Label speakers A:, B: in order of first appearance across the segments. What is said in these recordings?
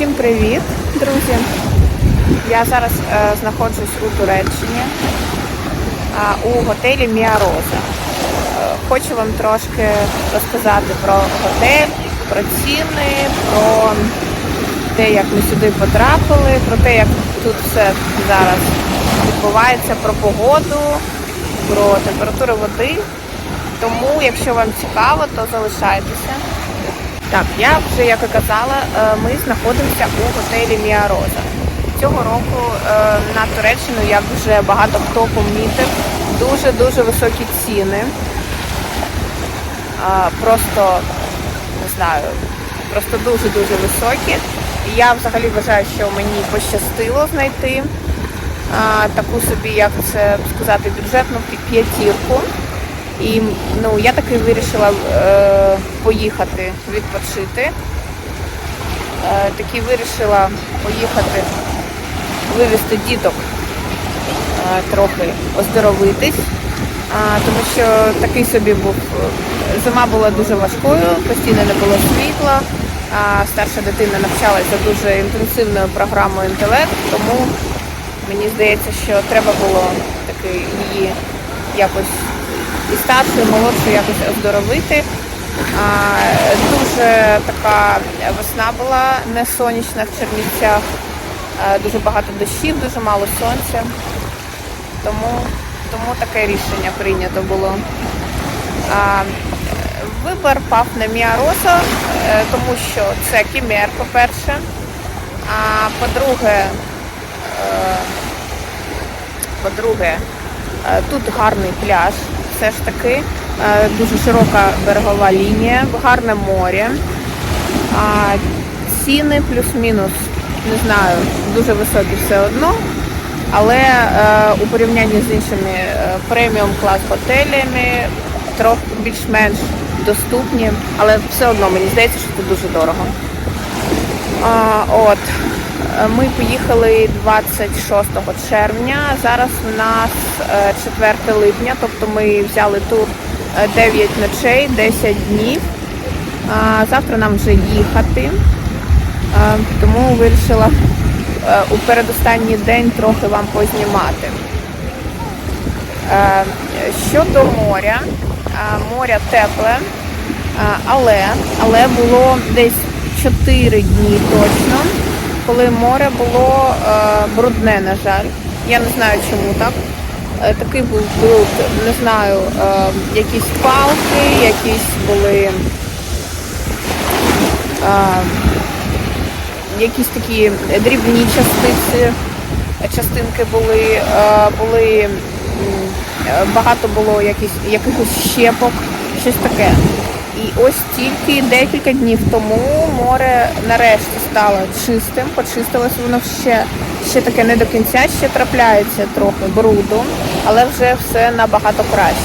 A: Всім привіт, друзі! Я зараз е, знаходжусь у Туреччині а, у готелі Міароза. Е, хочу вам трошки розказати про готель, про ціни, про те, як ми сюди потрапили, про те, як тут все зараз відбувається, про погоду, про температуру води. Тому, якщо вам цікаво, то залишайтеся. Так, я вже як і казала, е, ми знаходимося у готелі Міароза. Цього року е, на Туреччину, як вже багато хто помітив, дуже-дуже високі ціни. Просто не знаю, просто дуже-дуже високі. Я взагалі вважаю, що мені пощастило знайти таку собі, як це сказати, бюджетну п'ятірку. І ну, я таки вирішила е, поїхати відпочити. Е, таки вирішила поїхати вивезти діток е, трохи оздоровитись, а, тому що такий собі був. е, Зима була дуже важкою, постійно не було світла. А старша дитина навчалася дуже інтенсивною програмою інтелект, тому мені здається, що треба було таки її якось і старшу, і молодшу якось оздоровити. А, дуже така весна була не сонячна в Чернівцях, а, дуже багато дощів, дуже мало сонця. Тому, тому таке рішення прийнято було. А, вибір пав на Міароса, е, тому що це кімер, по-перше. А по-друге, е, по-друге, е, тут гарний пляж, все ж таки, е, дуже широка берегова лінія, гарне море. А ціни плюс-мінус, не знаю, дуже високі все одно. Але е, у порівнянні з іншими е, преміум клас готелями трохи більш-менш доступні, але все одно мені здається, що це дуже дорого. А, от. Е, Ми поїхали 26 червня. Зараз у нас е, 4 липня, тобто ми взяли тур е, 9 ночей, 10 днів. Завтра нам вже їхати. Е, Тому вирішила е, у передостанній день трохи вам познімати. Е, Щодо моря, е, море тепле, е, але, але було десь 4 дні точно, коли море було е, брудне, на жаль. Я не знаю, чому так. Е, Такий був бруд, не знаю, е, якісь палки, якісь були. якісь такі дрібні частиці, частинки були, були багато було якісь, якихось щепок, щось таке. І ось тільки декілька днів тому море нарешті стало чистим, почистилось воно ще, ще таке не до кінця, ще трапляється трохи бруду, але вже все набагато краще.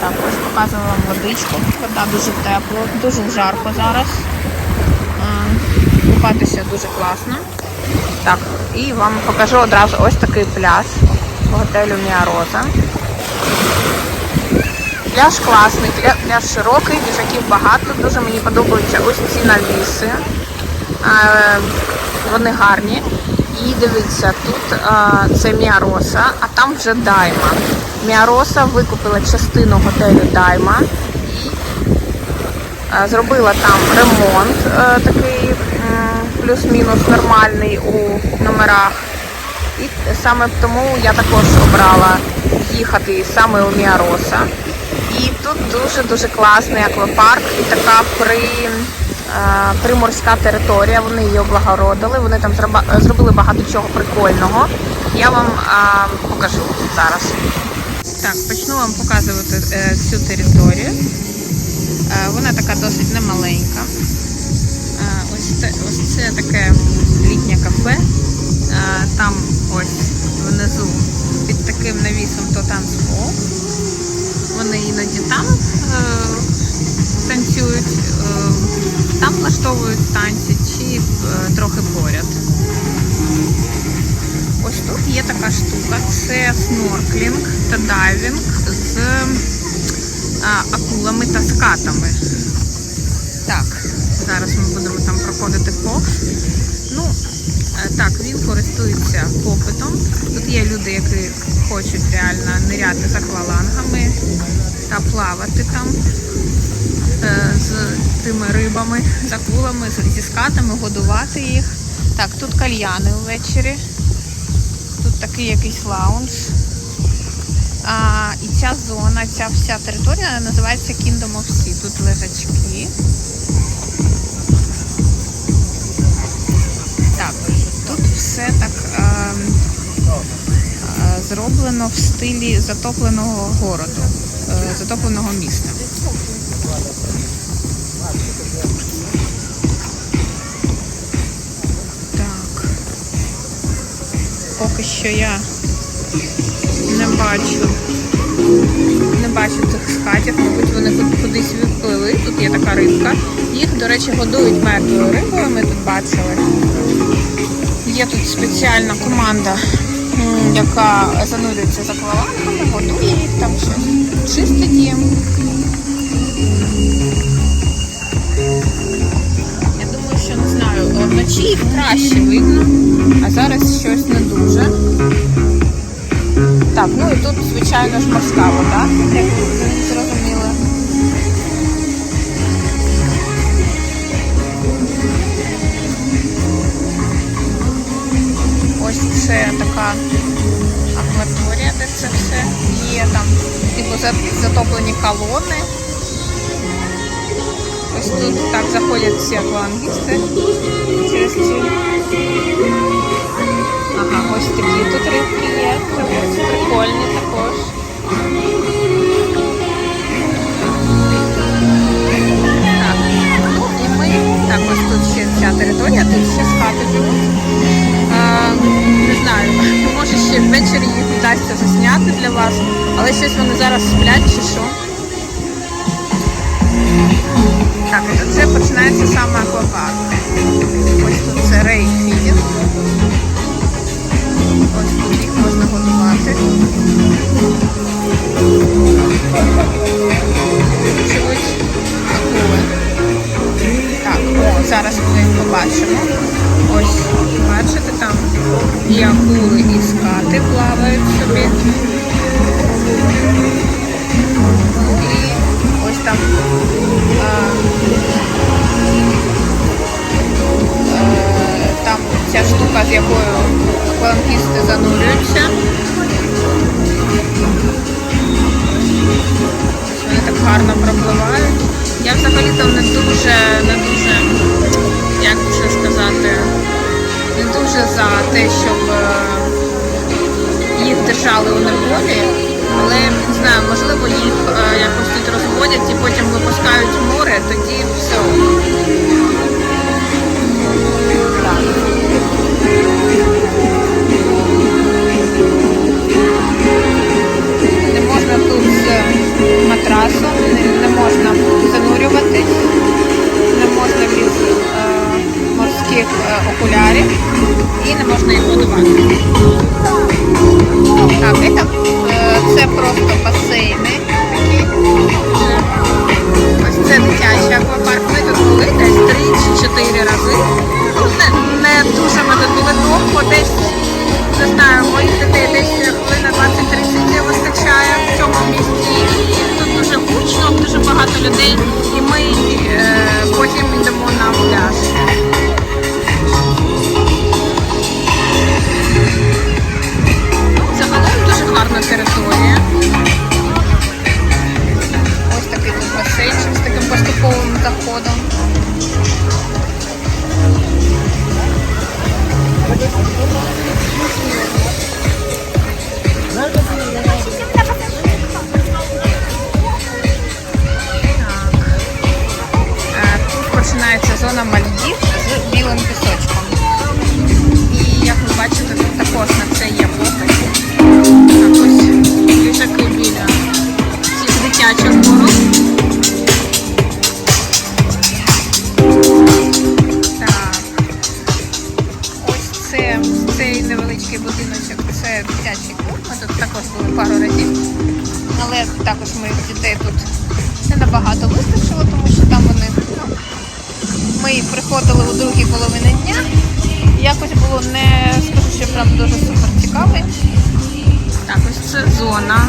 A: Так, ось показую вам водичку. Вода дуже тепла, дуже жарко зараз. Купатися дуже класно. Так, і вам покажу одразу ось такий пляж готелю Міароза. Пляж класний, пля- пляж широкий, ліжаків багато, дуже мені подобаються ось ці навіси. Вони гарні. І дивіться, тут а, це Міароса, а там вже Дайма. Міароса викупила частину готелю Дайма і а, зробила там ремонт е, такий плюс-мінус нормальний у номерах. І саме тому я також обрала їхати саме у Міароса. І тут дуже-дуже класний аквапарк і така при, е, приморська територія. Вони її облагородили, вони там зробили багато чого прикольного. Я вам е, покажу зараз. Так, почну вам показувати е, цю територію. Вона така досить немаленька. Ось це, ось це таке літнє кафе. Там ось внизу під таким навісом то танцпол. Вони іноді там е, танцюють, е, там влаштовують танці чи е, трохи поряд. Ось тут є така штука, це снорклінг та дайвінг з а, акулами та скатами. Так, зараз ми будемо там проходити. Фокс. Ну, е, так, він користується попитом. Тут є люди, які хочуть реально ниряти з аквалангами та плавати там е, з тими рибами, з акулами, зі скатами, годувати їх. Так, тут кальяни ввечері. Тут такий якийсь лаунж. А, і ця зона, ця вся територія називається Kingdom of Sea. Тут лежачки. Зроблено в стилі затопленого городу, е, затопленого міста. Так. Поки що я не бачу. Не бачу цих скатів, мабуть, вони куд- кудись відпливли. Тут є така рибка. Їх, до речі, годують мертвою рибою, ми тут бачили. Є тут спеціальна команда, яка занурюється з аквалангами, годує їх там щось. Чистить їм. Я думаю, що не знаю, вночі їх краще видно, а зараз щось не дуже. Так, ну і тут, звичайно ж, морська вода, як ви це така акваторія, де це все є. Там типу затоплені колони. Ось тут так заходять всі аквалангісти через ці. Ага, ось такі тут рибки є. Прикольні також. Але щось вони зараз сплять чи що. Так, тут вже починається саме аквапарк. Ось тут це рейк. Ось тут їх можна годувати. Живуть акули. Так, зараз ми побачимо. Ось, бачите, там і акули, і скати плавають собі. Ось там а, е, там ця штука, з якою аквалангісти занурюються. Ось Вони так гарно пропливають. Я взагалі-то не дуже, не дуже, як це сказати, не дуже за те, щоб е, їх держали у неволі, але не знаю, можливо, їх е, якось тут розводять і потім випускають в море, тоді все. Не можна тут з матрасом, не, можна занурюватись, не можна без е, морських е, окулярів і не можна їх годувати. Цей невеличкий будиночок, це дитячий клуб. Ми тут також були пару разів. Але також моїх дітей тут не набагато вистачило, тому що там вони. Ну, ми приходили у другій половині дня. Якось було не скажу, що прям дуже супер цікавий. Так, ось це зона,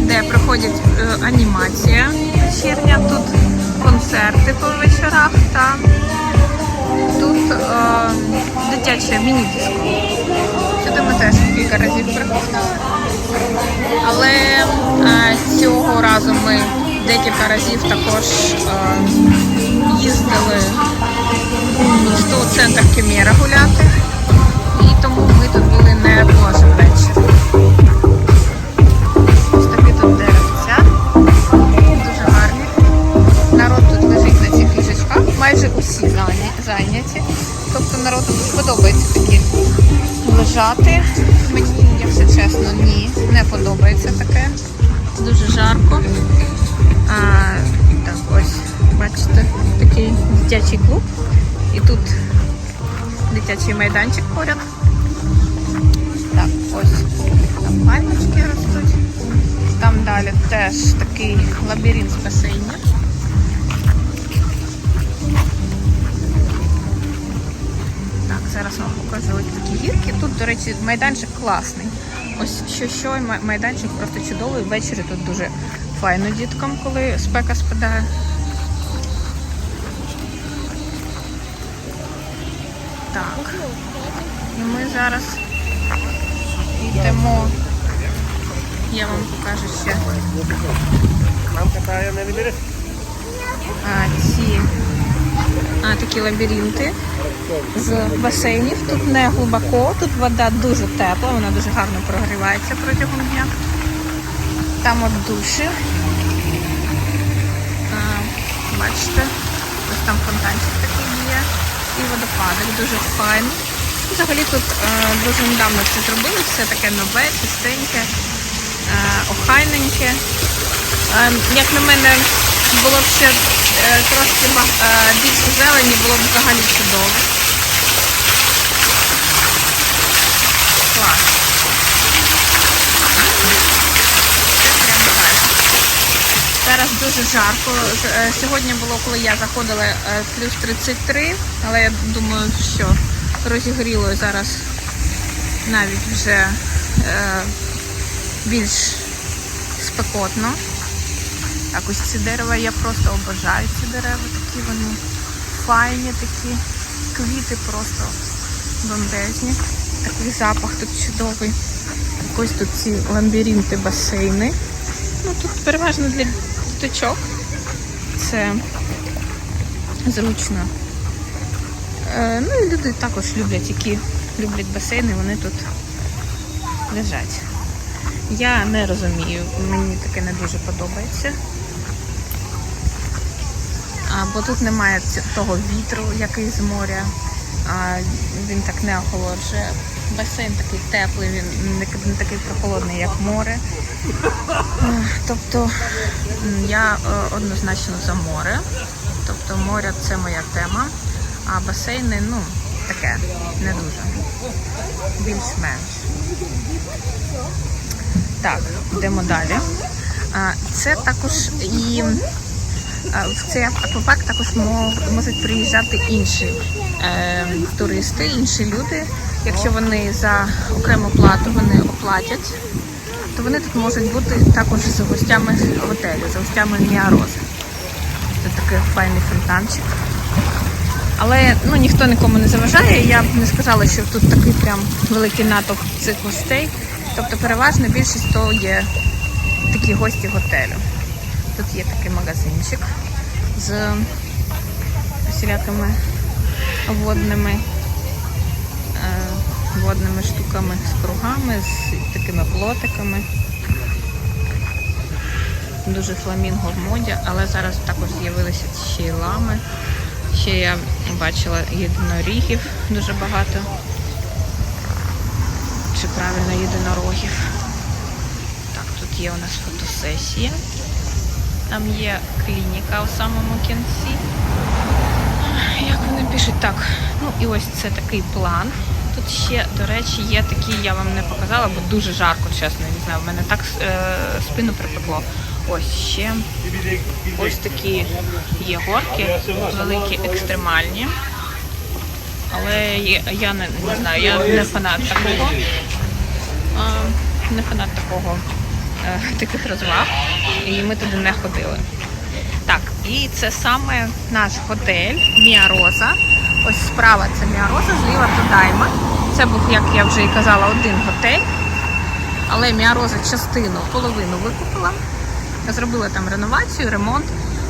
A: де проходить е, анімація вечірня. Тут концерти по вечорах та тут е, дитяче міні-диско. Сюди ми теж кілька разів приходили. Але е, цього разу ми декілька разів також е, їздили в центр Кемєра гуляти. І тому ми тут були не кожен вечір. Лежати. Мені, якщо чесно, ні, не подобається таке. Дуже жарко. А, так, ось, бачите, такий дитячий клуб. І тут дитячий майданчик поряд. Так, ось там пальмочки ростуть. Там далі теж такий лабіринт басейнів. Тут, до речі, майданчик класний. Ось що що майданчик просто чудовий. Ввечері тут дуже файно діткам, коли спека спадає. Так. І ми зараз йдемо. Я вам покажу ще а, ці а, такі лабіринти з басейнів. Тут не глибоко, тут вода дуже тепла, вона дуже гарно прогрівається протягом дня. Там от душі. Бачите, ось там фонтанчик такий є. І водопадик дуже файний. Взагалі тут е, дуже недавно це зробили, все таке нове, чистеньке, е, охайненьке. Е, Як на мене, було б ще е, трошки ба- е, більше зелені, було б взагалі чудово. Клас. Зараз дуже жарко. Е, Сьогодні було, коли я заходила, е, плюс 33, але я думаю, що розігріло зараз навіть вже е, більш спекотно. Так, ось ці дерева я просто обожаю ці дерева, такі вони файні, такі квіти просто бомбезні. Такий запах тут чудовий. Ось тут ці лабіринти, басейни. Ну тут переважно для діточок. Це зручно. Е, ну і люди також люблять, які люблять басейни, вони тут лежать. Я не розумію, мені таке не дуже подобається. Бо тут немає того вітру, який з моря. Він так не охолоджує. Басейн такий теплий, він не, такий прохолодний, як море. Тобто я е, однозначно за море. Тобто море це моя тема, а басейни, ну, таке, не дуже. Більш-менш. Так, йдемо далі. Це також і в цей аквапарк також можуть приїжджати інші е, туристи, інші люди. Якщо вони за окрему плату вони оплатять, то вони тут можуть бути також з гостями готелю, з гостями Ніарози. Це такий файний фонтанчик. Але ну, ніхто нікому не заважає. Я б не сказала, що тут такий прям великий натовп цих гостей. Тобто переважно більшість то є такі гості готелю. Тут є такий магазинчик з всілякими водними, е, водними штуками з кругами, з такими плотиками. Дуже фламінго в моді, але зараз також з'явилися ще й лами. Ще я бачила єдинорігів дуже багато. Чи правильно єдинорогів. Так, тут є у нас фотосесія. Там є клініка у самому кінці. Як вони пишуть? Так, ну і ось це такий план. Тут ще, до речі, є такі, я вам не показала, бо дуже жарко, чесно, не знаю, в мене так е, спину припекло. Ось ще ось такі є горки, великі екстремальні. Але є- я не, не знаю, я не фанат такого. А, не фанат такого е, таких розваг. І ми туди не ходили. Так, і це саме наш готель Міа Роза. Ось справа це Міа Роза, зліва то Дайма. Це був, як я вже і казала, один готель. Але Міа Роза частину, половину викупила. Зробила там реновацію, ремонт,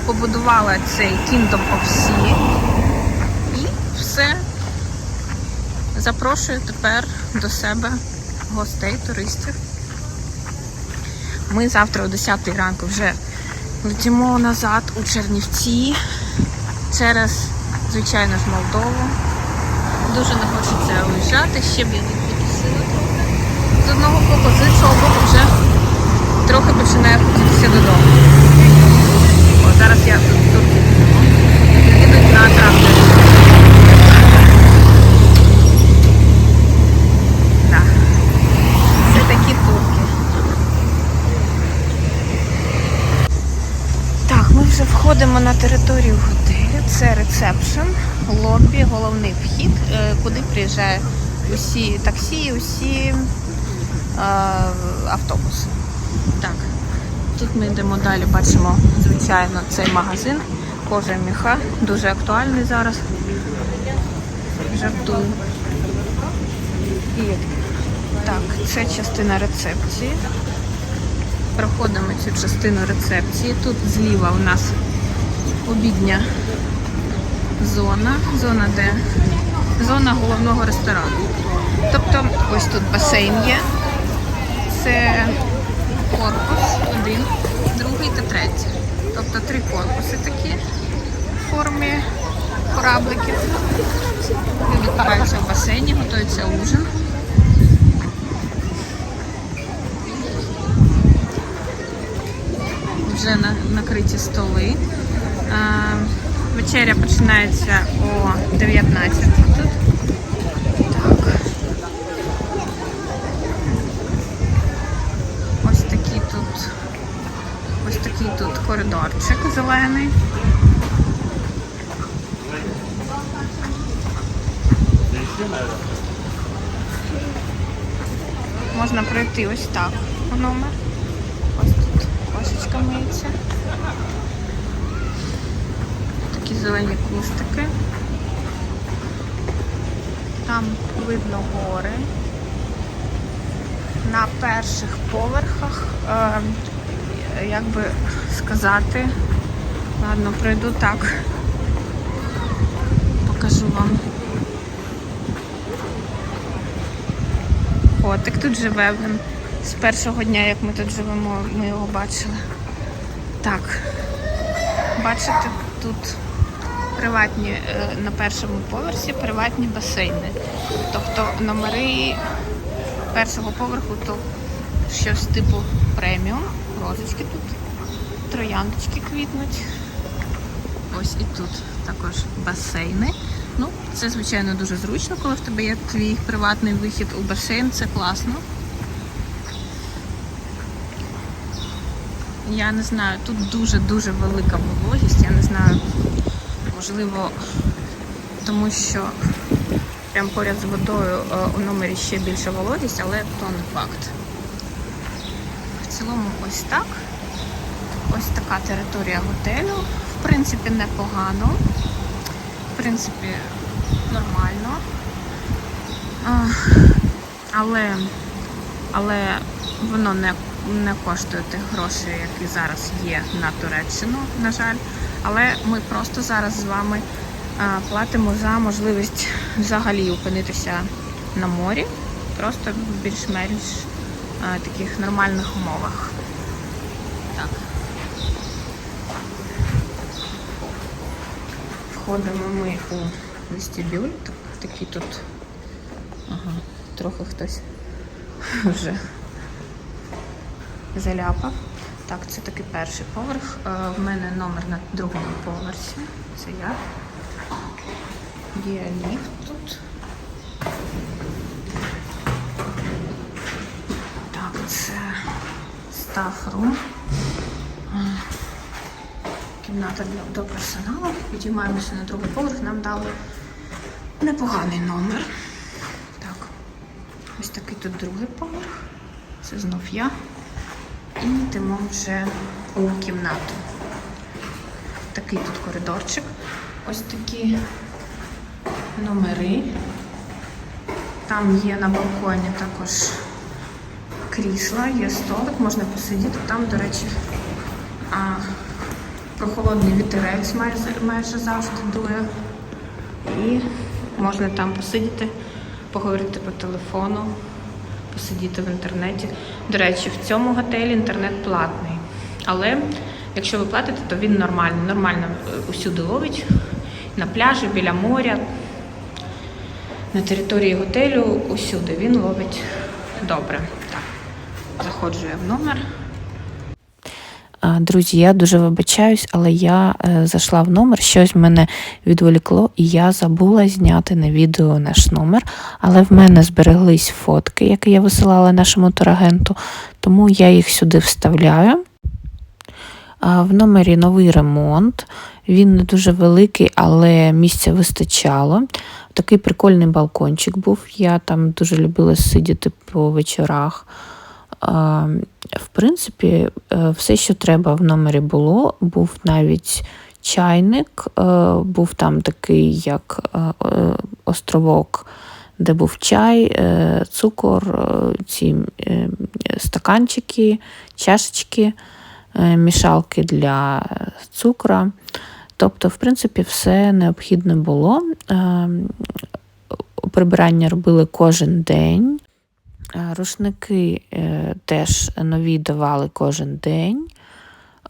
A: побудувала цей Kingdom of Sea. І все. Запрошую тепер до себе гостей, туристів. Ми завтра о 10 ранку вже летимо назад у Чернівці через, звичайно ж, Молдову. Дуже не хочеться уїжджати, ще б я відпустила трохи. З одного боку, з іншого боку вже трохи починає хотітися додому. О, зараз я тут, їдуть на тракторі. Да. Це такі турки. Так, входимо на територію готелю. Це ресепшн, лобі, головний вхід, е, куди приїжджає усі таксі, усі е, автобуси. Так, тут ми йдемо далі, бачимо, звичайно, цей магазин. Кожа міха, дуже актуальний зараз. Жартую. І так, це частина рецепції. Проходимо цю частину рецепції. Тут зліва у нас обідня зона, зона де зона головного ресторану. Тобто ось тут басейн є. Це корпус, один, другий та третій. Тобто три корпуси такі в формі корабликів. Люди купаються в басейні, готується ужин. Вже на, накриті столи. А, вечеря починається о 19 тут. Так. Ось такий тут. Ось такий тут коридорчик зелений. Можна пройти ось так у номер. Ось тут кошечка миється. Такі зелені кустики. Там видно гори. На перших поверхах, е, як би сказати, ладно, пройду так. Покажу вам. Котик тут живе. Він з першого дня, як ми тут живемо, ми його бачили. Так, бачите, тут приватні е, на першому поверсі приватні басейни. Тобто номери першого поверху то щось типу преміум. Розочки тут, трояндочки квітнуть. Ось і тут також басейни. Ну, це, звичайно, дуже зручно, коли в тебе є твій приватний вихід у басейн, це класно. Я не знаю, тут дуже-дуже велика вологість, я не знаю, можливо, тому що прямо поряд з водою е, у номері ще більша вологість, але то не факт. В цілому ось так. Ось така територія готелю. В принципі, непогано. В принципі, нормально. А, Але, але воно не, не коштує тих грошей, які зараз є на Туреччину, на жаль. Але ми просто зараз з вами платимо за можливість взагалі опинитися на морі, просто в більш-менш таких нормальних умовах. Так. Входимо ми у вестибюль. Так- Такий тут ага, трохи хтось вже заляпав. Так, це такий перший поверх. Е, В мене номер на другому поверсі. Це я. Є ліфт тут. Так, це стаф рум. кімната для до персоналу. Підіймаємося на другий поверх. Нам дали непоганий номер. Так, ось такий тут другий поверх. Це знов я. І йдемо вже у кімнату. Такий тут коридорчик. Ось такі номери. Там є на балконі також крісла, є столик, можна посидіти. Там, до речі, а, прохолодний вітерець майже, майже завжди дує. І можна там посидіти, поговорити по телефону, посидіти в інтернеті. До речі, в цьому готелі інтернет платний. Але якщо ви платите, то він нормальний. Нормально е, усюди ловить. На пляжі, біля моря, на території готелю, усюди він ловить добре. Так, заходжу я в номер.
B: Друзі, я дуже вибачаюсь, але я е, зайшла в номер, щось мене відволікло, і я забула зняти на відео наш номер. Але в мене збереглись фотки, які я висилала нашому турагенту, тому я їх сюди вставляю. В номері новий ремонт. Він не дуже великий, але місця вистачало. Такий прикольний балкончик був. Я там дуже любила сидіти по вечорах. В принципі, е, все, що треба в номері було. Був навіть чайник, е, був там такий, як е, островок, де був чай, цукор, ці стаканчики, чашечки, мішалки для цукра. Тобто, в принципі, все необхідне було. Е, Прибирання робили кожен день. Е, Рушники е, теж нові давали кожен день.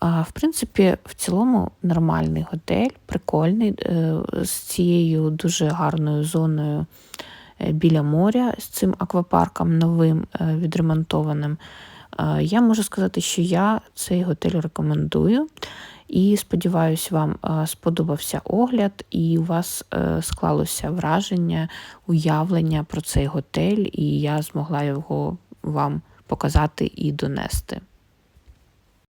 B: В принципі, в цілому нормальний готель, прикольний, е, з цією дуже гарною зоною біля моря, з цим аквапарком новим відремонтованим. Я можу сказати, що я цей готель рекомендую. І сподіваюся, вам е, сподобався огляд, і у вас е, склалося враження, уявлення про цей готель, і я змогла його вам показати і донести.